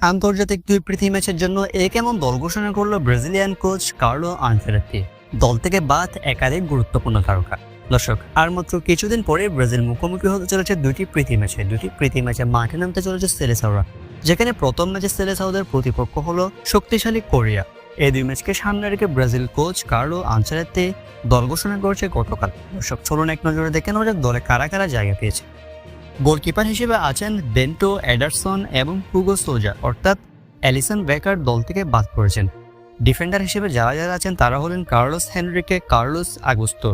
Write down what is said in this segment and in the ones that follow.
আন্তর্জাতিক দুই প্রীতি ম্যাচের জন্য এ কেমন দল ঘোষণা করল ব্রাজিলিয়ান কোচ কার্লো আনফেরাতি? দল থেকে বাদ একাধিক গুরুত্বপূর্ণ তারকা। দর্শক, আর মাত্র কিছুদিন পরে ব্রাজিল মুখোমুখি হতে চলেছে দুটি প্রীতি ম্যাচে। দুটি প্রীতি ম্যাচে মাঠে নামতে চলেছে সেলেসাওরা, যেখানে প্রথম ম্যাচে সেলেসাওদের প্রতিপক্ষ হলো শক্তিশালী কোরিয়া। এই দুই ম্যাচকে সামনে রেখে ব্রাজিল কোচ কার্লো আনচারেতে দল ঘোষণা করেছে গতকাল। দর্শক, চলুন এক নজরে দেখে নেওয়া যাক দলে কারা কারা জায়গা পেয়েছে। গোলকিপার হিসেবে আছেন বেন্টো অ্যাডারসন এবং হুগো সোজা, অর্থাৎ অ্যালিসন বেকার দল থেকে বাদ পড়েছেন। ডিফেন্ডার হিসেবে যারা যারা আছেন তারা হলেন Carlos Henrique, Carlos Augusto,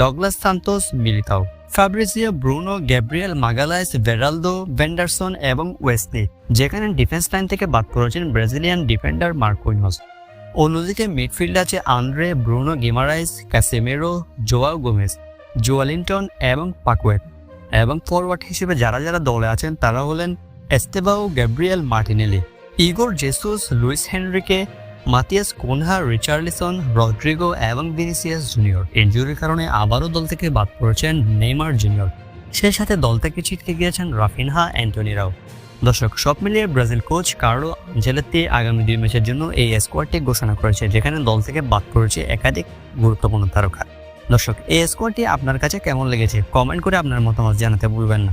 Douglas Santos, Militao Fabricio Bruno, Gabriel Magalhaes, ভেরালদো, Vanderson এবং ওয়েসলি, যেখানে ডিফেন্স লাইন থেকে বাদ পড়েছেন ব্রাজিলিয়ান ডিফেন্ডার মার্কুইনস অন্যদিকে মিডফিল্ড আছে Andre, Bruno Guimaraes, Casemiro, Joao Gomes Joelinton এবং পাকুয়েট। এবং ফরওয়ার্ড হিসেবে যারা যারা দলে আছেন, তারা হলেন Estevao, Gabriel Martinelli, Igor Jesus, Luiz Henrique, Matheus Cunha, Richarlison, Rodrigo এবং ভিনিসিয়াস জুনিয়র। ইনজুরির কারণে আবারও দল থেকে বাদ পড়েছেন নেইমার জুনিয়র। সেই সাথে দল থেকে ছিটকে গিয়েছেন রাফিনহা অ্যান্টনিরাও দর্শক, সব মিলিয়ে ব্রাজিল কোচ কার্লো আঞ্জেলেত্তি আগামী দুই ম্যাচের জন্য এই স্কোয়াডটি ঘোষণা করেছে, যেখানে দল থেকে বাদ পড়েছে একাধিক গুরুত্বপূর্ণ তারকা। দর্শক এই স্কোয়াডটি আপনার কাছে কেমন লেগেছে? কমেন্ট করে আপনার মতামত জানাতে ভুলবেন না।